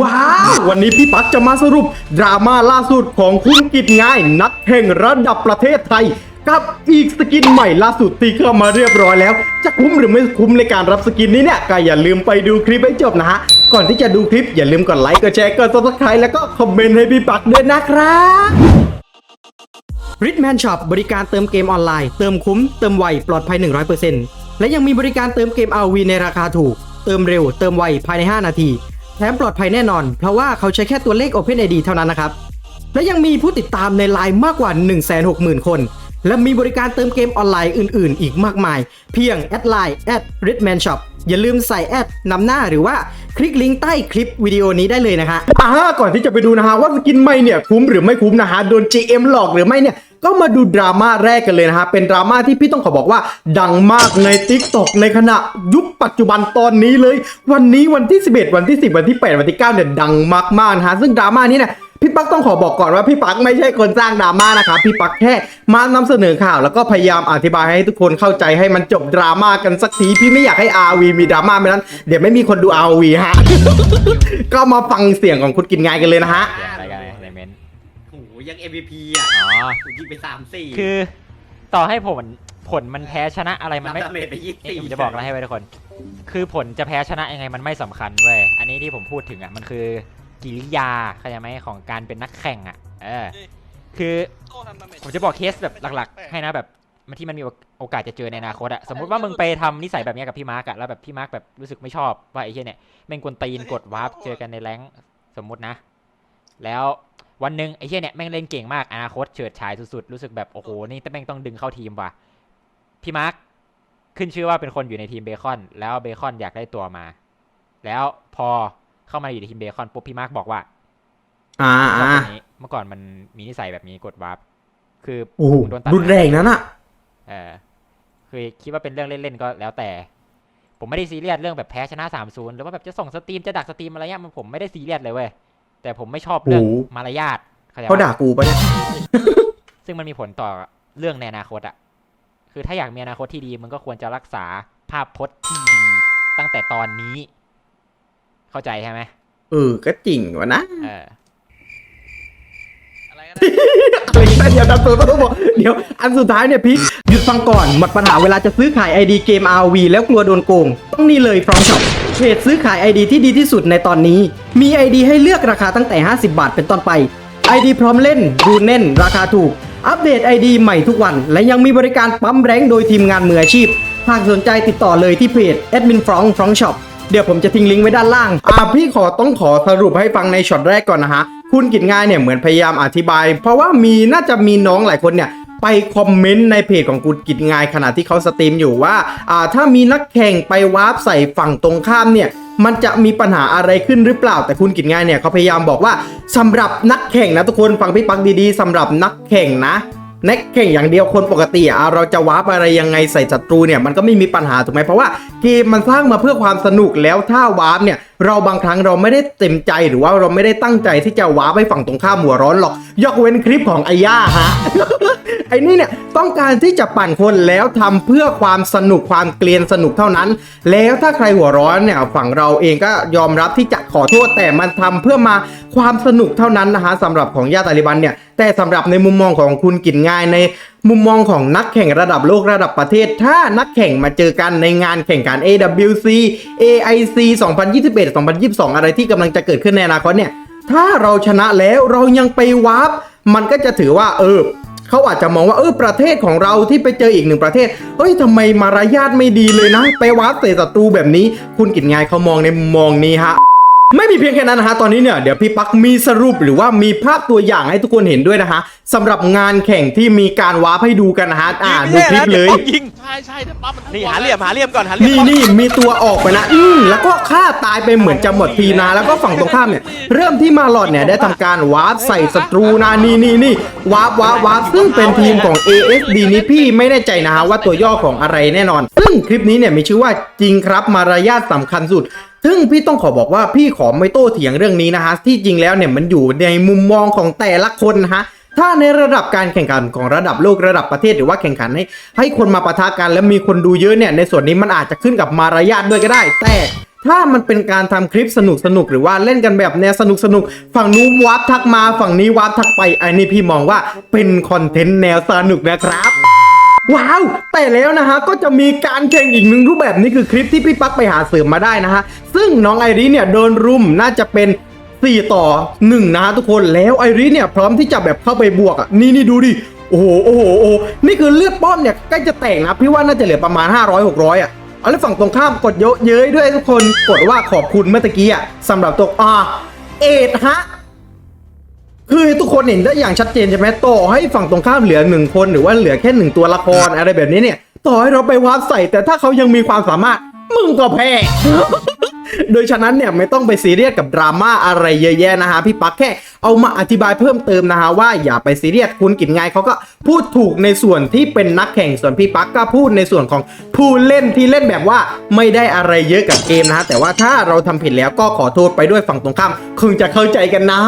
ว้าว วันนี้พี่ปักจะมาสรุป ดราม่าล่าสุดของคุณกิจง่าย นักแข่งระดับประเทศไทย กับอีกสกินใหม่ล่าสุดที่เข้ามาเรียบร้อยแล้ว จะคุ้มหรือไม่คุ้มในการรับสกินนี้เนี่ยก็อย่าลืมไปดูคลิปให้จบนะฮะ ก่อนที่จะดูคลิปอย่าลืมกดไลค์กดแชร์กด subscribe แล้วก็คอมเมนต์ให้พี่ปักด้วยนะครับ r i c h m a n Shop บริการเติมเกมออนไลน์ เติมคุ้ม เติมไว ปลอดภัย 100%และยังมีบริการเติมเกม RV ในราคาถูก เติมเร็ว เติมไว ภายใน 5 นาที แถมปลอดภัยแน่นอน เพราะว่าเขาใช้แค่ตัวเลข OpenID เท่านั้นนะครับ และยังมีผู้ติดตามในไลน์มากกว่า 160,000 คน และมีบริการเติมเกมออนไลน์อื่น ๆ อีกมากมาย เพียงแอดไลน์ at ridman shop อย่าลืมใส่แอดนำหน้าหรือว่าคลิกลิงก์ใต้คลิปวิดีโอนี้ได้เลยนะคะอ่าก่อนที่จะไปดูนะฮะว่าสกินไม่เนี่ยคุ้มหรือไม่คุ้มนะฮะโดน GM หลอกหรือไม่เนี่ย ก็มาดูดราม่าแรกกันเลยนะฮะ เป็นดราม่าที่พี่ต้องขอบอกว่า ดังมากใน t ิ k t o k ในขณะยุคปัจจุบันตอนนี้เลย วันนี้วันที่ 11 วันที่ 10 วันที่ 8 วันที่ 9 เนี่ยดังมากๆนะฮะ ซึ่งดราม่านี้เนี่ยพี่ปักต้องขอบอกก่อนว่าพี่ปักไม่ใช่คนสร้างดราม่านะครับพี่ปักแค่มานำเสนอข่าว แล้วก็พยายามอธิบายให้ทุกคนเข้าใจให้มันจบดราม่ากันสักทีพี่ไม่อยากให้ RV มีดราม่าไม่นั้น เดี๋ยวไม่มีคนดู RV ฮะก็มาฟังเสียงของคุณกินงายกันเลยนะฮะ ยัง MVP อะอ๋อ ผมยิงไปสามสี่คือต่อให้ผลผลมันแพ้ชนะอะไรมันไม่ รับดาเมจไปยี่สิบเอ้ยสี่ผมจะบอกอะไรให้ไว้ทุกคน คือผลจะแพ้ชนะยังไงมันไม่สำคัญเว้ย อันนี้ที่ผมพูดถึงอะมันคือกิริยาเข้าใจไหมของการเป็นนักแข่งอะ เออ คือผมจะบอกเคสแบบหลักๆ ให้นะแบบมันที่มันมีโอกาสจะเจอในอนาคตอะสมมติว่ามึงไปทำนิสัยแบบเนี้ยกับพี่มาร์กอะแล้วแบบพี่มาร์กแบบรู้สึกไม่ชอบว่าไอ้เหี้ยเนี่ยแม่งกวนตีนกดวาร์ปเจอกันในแรงค์สมมุตินะ แล้ว วันหนึ่งไอ้เหี้ยเนี่ยแม่งเล่นเก่งมากอนาคตเฉิดฉายสุดๆรู้สึกแบบโอ้โหนี่แต่แม่งต้องดึงเข้าทีมว่ะพี่มาร์คขึ้นชื่อว่าเป็นคนอยู่ในทีมเบคอน แล้วเบคอนอยากได้ตัวมา แล้วพอเข้ามาอยู่ในทีมเบคอนปุ๊บพี่มาร์คบอกว่า อ่าชอบอ่าคนนี้เมื่อก่อนมันมีนิสัยแบบนี้กดวาร์ปคือโอ้โหมึงโดนตัดรุนแรงนั้นอะเออคือคิดว่าเป็นเรื่องเล่นๆก็แล้วแต่ ผมไม่ได้ซีเรียสเรื่องแบบแพ้ชนะสามศูนย์หรือว่าแบบจะส่งสตรีมจะดักสตรีมอะไรเงี้ยมันผมไม่ได้ซีเรียสเลยเว้ย แต่ผมไม่ชอบเรื่องมารยาทเข้าใจปะเขาด่ากูปะเนี่ยซึ่งมันมีผลต่อเรื่องในอนาคตอะคือถ้าอยากมีอนาคตที่ดีมึงก็ควรจะรักษาภาพพจน์ที่ดีตั้งแต่ตอนนี้ เข้าใจใช่ไหมเออก็จริงวะนะเออ อะไรกันอะไรอย่างเงี้ยเดี๋ยวดับตัวต้องบอกเดี๋ยวอันสุดท้ายเนี่ยพี่หยุดฟังก่อนหมดปัญหาเวลาจะซื้อขาย ID เกม RV แล้วกลัวโดนโกง ต้องนี่เลยฟรองช็อป เพจซื้อขาย ID ที่ดีที่สุดในตอนนี้ มี ID ให้เลือกราคาตั้งแต่ 50 บาทเป็นต้นไป ID พร้อมเล่นดูแน่น ราคาถูก อัปเดต ID ใหม่ทุกวัน และยังมีบริการปั๊มแรงโดยทีมงานมืออาชีพ หากสนใจติดต่อเลยที่เพจ Admin f r o n g f r o n g Shop เดี๋ยวผมจะทิ้งลิงก์ไว้ด้านล่าง อ่าพี่ขอต้องขอสรุปให้ฟังในช็อตแรกก่อนนะฮะ คุณกิจง่ายเนี่ยเหมือนพยายามอธิบาย เพราะว่ามีน่าจะมีน้องหลายคนเนี่ย ไปคอมเมนต์ในเพจของคุณกิจงายขณะที่เขาสตรีมอยู่ว่าอ่าถ้ามีนักแข่งไปวาร์ปใส่ฝั่งตรงข้ามเนี่ยมันจะมีปัญหาอะไรขึ้นหรือเปล่าแต่คุณกิจงายเนี่ยเขาพยายามบอกว่าสำหรับนักแข่งนะทุกคนฟังพี่ปักดีๆสำหรับนักแข่งนะนักแข่งอย่างเดียวคนปกติอะเราจะวาร์ปอะไรยังไงใส่ศัตรูเนี่ยมันก็ไม่มีปัญหาถูกไหมเพราะว่าเกมมันสร้างมาเพื่อความสนุกแล้วถ้าวาร์ปเนี่ยเราบางครั้งเราไม่ได้เต็มใจหรือว่าเราไม่ได้ตั้งใจที่จะว้าร์ปฝั่งตรงข้ามหัวร้อนหรอก ยกเว้นคลิปของไอ้ย่าฮะ ไอ้นี่เนี่ยต้องการที่จะปั่นคนแล้วทำเพื่อความสนุกความเกลียนสนุกเท่านั้น แล้วถ้าใครหัวร้อนเนี่ยฝั่งเราเองก็ยอมรับที่จะขอโทษแต่มันทำเพื่อมาความสนุกเท่านั้นนะฮะสำหรับของย่าตาลิบันเนี่ยแต่สำหรับในมุมมองของคุณกินง่ายใน มุมมองของนักแข่งระดับโลกระดับประเทศ ถ้านักแข่งมาเจอกันในงานแข่งขัน AWC AIC 2021 2022 อะไรที่กำลังจะเกิดขึ้นในอนาคตเนี่ย ถ้าเราชนะแล้วเรายังไปวาร์ปมันก็จะถือว่าเออเขาอาจจะมองว่าเออประเทศของเราที่ไปเจออีกหนึ่งประเทศ เฮ้ยทำไมมารยาทไม่ดีเลยนะ ไปวาร์ปเตะศัตรูแบบนี้ คุณกิจงายเขามองในมุมมองนี้ฮะ ไม่มีเพียงแค่นั้นนะฮะ ตอนนี้เนี่ยเดี๋ยวพี่ปักมีสรุปหรือว่ามีภาพตัวอย่างให้ทุกคนเห็นด้วยนะฮะสำหรับงานแข่งที่มีการวาร์ปให้ดูกันนะฮะอ่าดูคลิปเลย ยิงใช่ใช่ถ้าปั๊มมันนี่หาเหลี่ยมหาเหลี่ยมก่อนหาเหลี่ยมนี่นี่มีตัวออกไปนะอืมแล้วก็ฆ่าตายไปเหมือนจะหมดทีมนะ แล้วก็ฝั่งตรงข้ามเนี่ย เริ่มที่มาหลอดเนี่ยได้ทำการวาร์ปใส่ศัตรูนะนี่นี่นี่วาร์ปวาร์ปวาร์ปซึ่งเป็นทีมของ ASD นี้พี่ไม่แน่ใจนะฮะว่าตัวย่อของอะไรแน่นอน ซึ่งคลิปนี้เนี่ยมีชื่อว่าจริงครับมารยาทสำคัญสุด ซึ่งพี่ต้องขอบอกว่าพี่ขอไม่โต้เถียงเรื่องนี้นะฮะที่จริงแล้วเนี่ยมันอยู่ในมุมมองของแต่ละคนนะฮะถ้าในระดับการแข่งขันของระดับโลกระดับประเทศหรือว่าแข่งขันให้ให้คนมาปะทะกันแล้วมีคนดูเยอะเนี่ยในส่วนนี้มันอาจจะขึ้นกับมารยาทด้วยก็ได้ แต่ถ้ามันเป็นการทำคลิปสนุกสนุกหรือว่าเล่นกันแบบแนวสนุกสนุกฝั่งนู้นวาร์ปทักมาฝั่งนี้วาร์ปทักไปอันนี้พี่มองว่าเป็นคอนเทนต์แนวสนุกนะครับ ว้าว แต่แล้วนะฮะ ก็จะมีการแข่งอีกหนึ่งรูปแบบนี้คือคลิปที่พี่ปั๊กไปหาเสริมมาได้นะฮะ ซึ่งน้องไอริเนี่ยโดนรุมน่าจะเป็น 4 ต่อ 1 นะฮะทุกคนแล้วไอริเนี่ยพร้อมที่จะแบบเข้าไปบวกอะนี่นี่ดูดิโอ้โหโอ้โหโอ้โหนี่คือเลือดป้อมเนี่ยใกล้จะแตกนะพี่ว่าน่าจะเหลือประมาณ 500 600อะเอาแล้วฝั่งตรงข้ามกดเยอะเย้ยด้วยทุกคนกดว่าขอบคุณเมื่อตะกี้อะสำหรับตัวอ่าเอ็ดฮะ คือทุกคนเห็นได้อย่างชัดเจนใช่ไหมต่อให้ฝั่งตรงข้ามเหลือหนึ่งคนหรือว่าเหลือแค่หนึ่งตัวละครอะไรแบบนี้เนี่ย ต่อให้เราไปวาร์ปใส่ แต่ถ้าเขายังมีความสามารถ มึงก็แพ้ โดยฉะนั้นเนี่ยไม่ต้องไปซีเรียสกับดราม่าอะไรเยอะแยะนะฮะพี่ปักแค่เอามาอธิบายเพิ่มเติมนะฮะว่าอย่าไปซีเรียสคุณกินไงเขาก็พูดถูกในส่วนที่เป็นนักแข่งส่วนพี่ปักก็พูดในส่วนของผู้เล่นที่เล่นแบบว่าไม่ได้อะไรเยอะกับเกมนะฮะแต่ว่าถ้าเราทำผิดแล้วก็ขอโทษไปด้วยฝั่งตรงข้ามคงจะเข้าใจกันนะ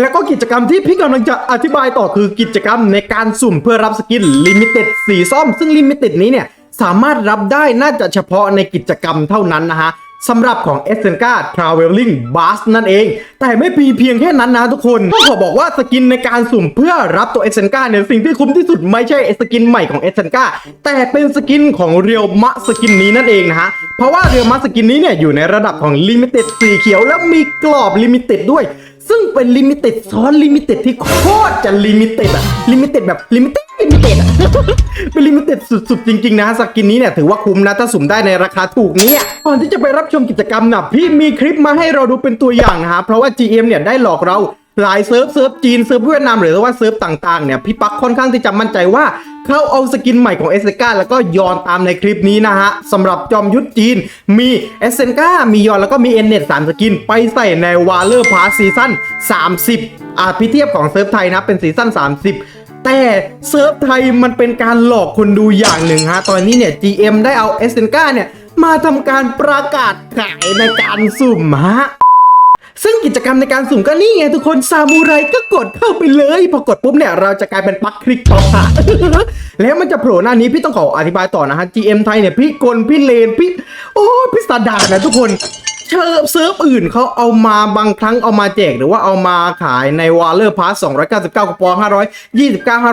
แล้วก็กิจกรรมที่พี่กำลังจะอธิบายต่อคือกิจกรรมในการสุ่มเพื่อรับสกินลิมิเต็ดสีส้มซึ่งลิมิเต็ดนี้เนี่ยสามารถรับได้น่าจะเฉพาะในกิจกรรมเท่านั้นนะฮะสำหรับของ e s s e n c a Traveling Bus นั่นเอง แต่ไม่มีเพียงแค่นั้นนะทุกคนก็ขอบอกว่าสกินในการสุ่มเพื่อรับตัว e s s e n c a เนี่ยสิ่งที่คุ้มที่สุดไม่ใช่สกินใหม่ของ e s s e n c a แต่เป็นสกินของเรียวมะสกินนี้นั่นเองนะฮะ เพราะว่าเรียวมะสกินนี้เนี่ยอยู่ในระดับของลิมิเต็ดสีเขียว แล้วมีกรอบลิมิเต็ดด้วย ซึ่งเป็นลิมิเต็ดซ้อนลิมิเต็ดที่โคตรจะลิมิเต็ดอะลิมิเต็ดแบบลิมิเต็ดลิมิเต็ดอะเป็นลิมิเต็ดสุดๆ จริงๆ นะสกินนี้เนี่ยถือว่าคุ้มนะ ถ้าสุ่มได้ในราคาถูกนี่ยก่อนที่จะไปรับชมกิจกรรมนะพี่มีคลิปมาให้เราดูเป็นตัวอย่างนะฮะเพราะว่า GM เนี่ยได้หลอกเราหลายเซิร์ฟเซิร์ฟจีนเซิร์ฟเวียดนามหรือว่าเซิร์ฟต่างๆเนี่ยพี่ปักค่อนข้างที่จะมั่นใจว่า เขาเอาสกินใหม่ของเอสเซกาแล้วก็ยอนตามในคลิปนี้นะฮะสำหรับจอมยุทธจีนมีเอสเซนกามียอนแล้วก็มีเอ็นเน็ตสามสกิน ไปใส่ในวาเลอร์พาร์ซีซั่น30 อ่าพี่เทียบของเซิร์ฟไทยนะเป็นซีซั่น30แต่เซิร์ฟไทยมันเป็นการหลอกคนดูอย่างหนึ่งฮะ ตอนนี้เนี่ย GM ได้เอาเอสเซนกาเนี่ย มาทำการประกาศขายในการสุ่มฮะ ซึ่งกิจกรรมในการสุ่มก็นี่ไงทุกคนซามูไรก็กดเข้าไปเลยพอกดปุ๊บเนี่ยเราจะกลายเป็นปักคลิกต่อค่ะแล้วมันจะโผล่หน้านี้พี่ต้องขออธิบายต่อนะฮะ GM ไทยเนี่ยพี่กลพี่เลนพี่โอ้พี่สตาร์ดานะทุกคน เชิร์ฟเซิร์ฟอื่นเขาเอามาบางครั้งเอามาแจกหรือว่าเอามาขายในวอลเลอร์พาส299คูปอง 529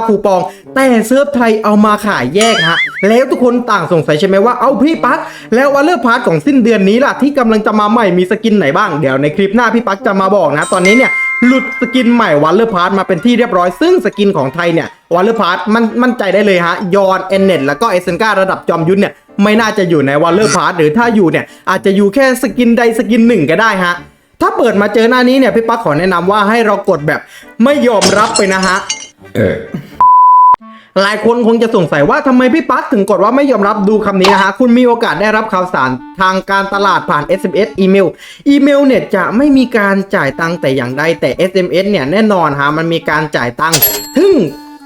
579 คูปอง แต่เซิร์ฟไทยเอามาขายแยกฮะ แล้วทุกคนต่างสงสัยใช่ไหมว่าเอาพี่ปั๊กแล้ววอลเลอร์พาสของสิ้นเดือนนี้ล่ะ ที่กำลังจะมาใหม่มีสกินไหนบ้างเดี๋ยวในคลิปหน้าพี่ปั๊กจะมาบอกนะ ตอนนี้เนี่ยหลุดสกินใหม่วอลเลอร์พาร์มาเป็นที่เรียบร้อย ซึ่งสกินของไทยเนี่ยวอลเลอร์พาร์มันมั่นใจได้เลยฮะ ยอนเอนเน็ตแล้วก็เอเซนการะดับจอมยุทธเนี่ยไม่น่าจะอยู่ในวอลเลอร์พาร์หรือถ้าอยู่เนี่ยอาจจะอยู่แค่สกินใดสกินหนึ่งก็ได้ฮะถ้าเปิดมาเจอหน้านี้เนี่ยพี่ปักขอแนะนำว่าให้เรากดแบบไม่ยอมรับไปนะฮะหลายคนคงจะสงสัยว่าทำไมพี่ปั๊กถึงกดว่าไม่ยอมรับดูคำนี้นะฮะ คุณมีโอกาสได้รับข่าวสารทางการตลาดผ่าน SMS อีเมล อีเมลเนี่ยจะไม่มีการจ่ายตังค์แต่อย่างใดแต่ SMS เนี่ยแน่นอนฮะมันมีการจ่ายตังค์ซึ่ง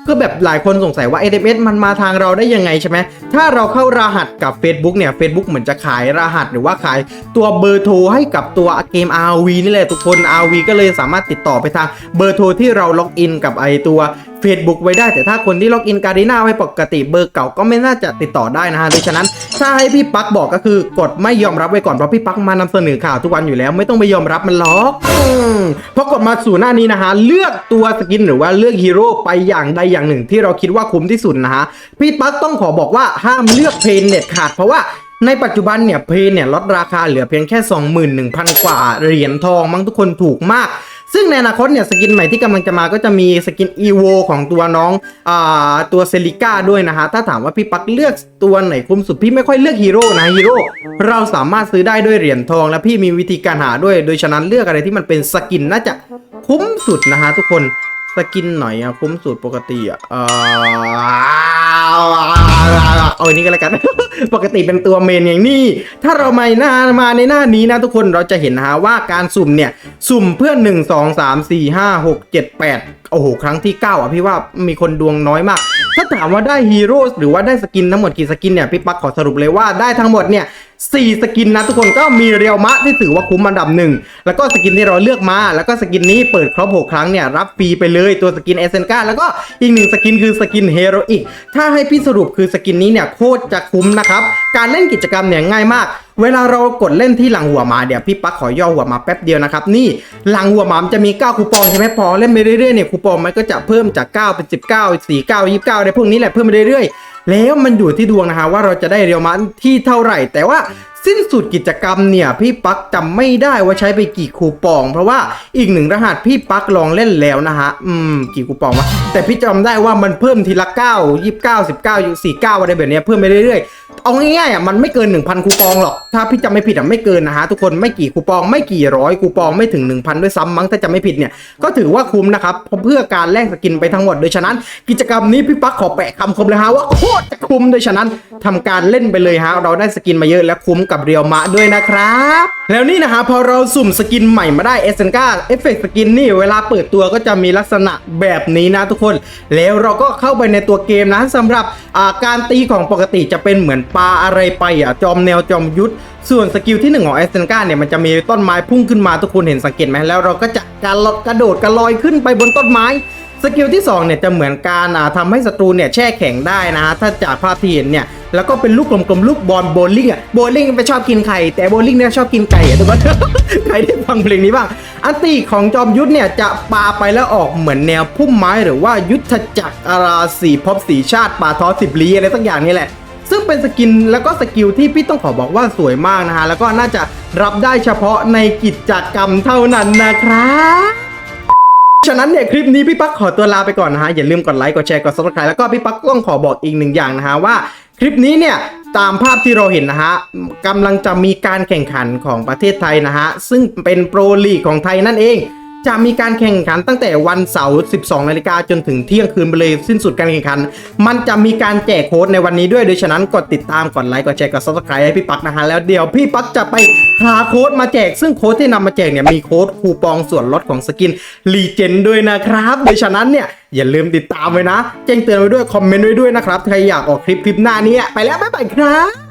ก็แบบหลายคนสงสัยว่า SMS มันมาทางเราได้ยังไงใช่ไหมถ้าเราเข้ารหัสกับ Facebook เนี่ย Facebook เหมือนจะขายรหัสหรือว่าขายตัวเบอร์โทรให้กับตัวเกม RV นี่แหละทุกคน RV ก็เลยสามารถติดต่อไปทางเบอร์โทรที่เราล็อกอินกับไอตัว Facebook ไว้ได้ แต่ถ้าคนที่ล็อกอินการีนาไว้ปกติเบอร์เก่าก็ไม่น่าจะติดต่อได้นะฮะดยฉะนั้นถ้าให้พี่ปักบอกก็คือกดไม่ยอมรับไว้ก่อนเพราะพี่ปักมานำเสนอข่าวทุกวันอยู่แล้ว ไม่ต้องไปยอมรับมันหรอกอพอกดมาสู่หน้านี้นะฮะเลือกตัวสกินหรือว่าเลือกฮีโร่ไปอย่างใดอย่างหนึ่ง ที่เราคิดว่าคุ้มที่สุดนะฮะพี่ปักต้องขอบอกว่าห้ามเลือกเพนเน็ตขาดเพราะว่าในปัจจุบันเนี่ยเพนเนี่ยลดราคาเหลือเพียงแค่ 21,000 กว่าเหรียญทองมั้งทุกคนถูกมาก ซึ่งในอนาคตเนี่ยสกินใหม่ที่กำลังจะมาก็จะมีสกินอีโวของตัวน้องอ่าตัวเซลิก้าด้วยนะฮะถ้าถามว่าพี่ปักเลือกตัวไหนคุ้มสุดพี่ไม่ค่อยเลือกฮีโร่นะฮีโร่เราสามารถซื้อได้ด้วยเหรียญทอง และพี่มีวิธีการหาด้วย โดยฉะนั้นเลือกอะไรที่มันเป็นสกินน่าจะคุ้มสุดนะฮะทุกคน สกินหน่อยอะคุ้มสุดปกติอะเออเอาอันนี้ก็แล้วกัน ปกติเป็นตัวเมนอย่างนี้ ถ้าเรามาหน้ามาในหน้านี้นะทุกคนเราจะเห็นนะฮะว่าการสุ่มเนี่ย สุ่มเพื่อน1 2 3 4 5 6 7 8 โอ้โห ครั้งที่ 9 อะพี่ว่ามีคนดวงน้อยมาก ถ้าถามว่าได้ฮีโร่หรือว่าได้สกินทั้งหมดกี่สกินเนี่ย พี่ปักขอสรุปเลยว่าได้ทั้งหมดเนี่ย สี่สกินนะทุกคนก็มีเรียวมะที่ถือว่าคุ้มอันดับหนึ่งแล้วก็สกินที่เราเลือกมา แล้วก็สกินนี้เปิดครบ6ครั้งเนี่ยรับฟรีไปเลยตัวสกินเอเซนกาแล้วก็อีกหนึ่งสกินคือสกินเฮโรอีกถ้าให้พี่สรุปคือสกินนี้เนี่ยโคตรจะคุ้มนะครับการเล่นกิจกรรมเนี่ยง่ายมากเวลาเรากดเล่นที่หลังหัวหมาเดี๋ยวพี่ปักขอย่อหัวหมาแป๊บเดียวนะครับนี่หลังหัวหมามจะมี 9 คูปองใช่ไหมพอเล่นไปเรื่อยๆเนี่ยคูปองมันก็จะเพิ่มจาก 9 เป็น 19 49 29ในพวกนี้แหละเพิ่มไปเรื่อยๆ แล้วมันอยู่ที่ดวงนะฮะว่าเราจะได้เรียวมันที่เท่าไหร่ แต่ว่า สิ้นสุดกิจกรรมเนี่ยพี่ปักจำไม่ได้ว่าใช้ไปกี่คูปอง เพราะว่าอีกหนึ่งรหัสพี่ปักลองเล่นแล้วนะฮะอืมกี่คูปองวะแต่พี่จำได้ว่ามันเพิ่มทีละ9 29 19 49อะไรแบบเนี้ยเพิ่มไปเรื่อยๆเอาง่ายๆอะมันไม่เกิน 1,000 คูปองหรอก ถ้าพี่จำไม่ผิดอะไม่เกินนะฮะทุกคนไม่กี่คูปองไม่กี่ร้อยคูปองไม่ถึง 1,000 ด้วยซ้ำมั้งถ้าจำไม่ผิดเนี่ยก็ถือว่าคุ้มนะครับเพราะเพื่อการแลกสกินไปทั้งหมดโดยฉะนั้น กิจกรรมนี้พี่ปักขอแปะคำคมเลยฮะว่าโคตรจะคุ้มโดยฉะนั้นทำการเล่นไปเลยฮะเราได้สกินมาเยอะและคุ้มกับเรียวมะด้วยนะครับ แล้วนี่นะฮะพอเราสุ่มสกินใหม่มาได้เอสเซนกาเอฟเฟกต์สกินนี่เวลาเปิดตัวก็จะมีลักษณะแบบนี้นะทุกคน แล้วเราก็เข้าไปในตัวเกมนะสำหรับาการตีของปกติจะเป็นเหมือนปลาอะไรไปอะจอมแนวจอมยุทธส่วนสกิลที่หนึ่งของเอสเซนกาเนี่ยมันจะมีต้นไม้พุ่งขึ้นมาทุกคนเห็นสังเกตไหมแล้วเราก็จะการกระโดดกระลอยขึ้นไปบนต้นไม้สกิลที่2เนี่ยจะเหมือนการอ่าทำให้ศัตรูเนี่ยแช่แข็งได้นะฮะถ้าจากภาพที่เห็นเนี่ย แล้วก็เป็นลูกกลมๆลูกบอลโบลิ่งอะโบลิ่งไปชอบกินไข่แต่โบลิ่งเนี่ยชอบกินไก่อะทุกคนใครได้ฟังเพลงนี้บ้างอันตีของจอมยุทธเนี่ยจะปาไปแล้วออกเหมือนแนวพุ่มไม้หรือว่ายุทธจักรอาราสีพบสีชาติป่าทอสิบลีอะไรสักอย่างนี่แหละซึ่งเป็นสกินแล้วก็สกิลที่พี่ต้องขอบอกว่าสวยมากนะฮะ แล้วก็น่าจะรับได้เฉพาะในกิจกรรมเท่านั้นนะครับฉะนั้นเนี่ยคลิปนี้พี่ปักขอตัวลาไปก่อนนะฮะ อย่าลืมกดไลค์กดแชร์กด subscribe แล้วก็พี่ปักต้องขอบอกอีกหนึ่งอย่างนะฮะว่า คลิปนี้เนี่ยตามภาพที่เราเห็นนะฮะกำลังจะมีการแข่งขันของประเทศไทยนะฮะซึ่งเป็นโปรลีกของไทยนั่นเอง จะมีการแข่งขันตั้งแต่วันเสาร์ 12 นาฬิกาจนถึงเที่ยงคืนไปเลยสิ้นสุดการแข่งขัน มันจะมีการแจกโค้ดในวันนี้ด้วยโดยฉะนั้นกดติดตามกดไลค์กดแชร์กด subscribe ให้พี่ปักนะฮะแล้วเดี๋ยวพี่ปักจะไปหาโค้ดมาแจก ซึ่งโค้ดที่นำมาแจกเนี่ยมีโค้ดคูปองส่วนลดของสกินรีเจนด้วยนะครับ โดยฉะนั้นเนี่ยอย่าลืมติดตามไว้นะ แจ้งเตือนไว้ด้วยคอมเมนต์ไว้ด้วยนะครับใครอยากออกคลิปคลิปหน้านี้ไปแล้วบ๊ายบายครับ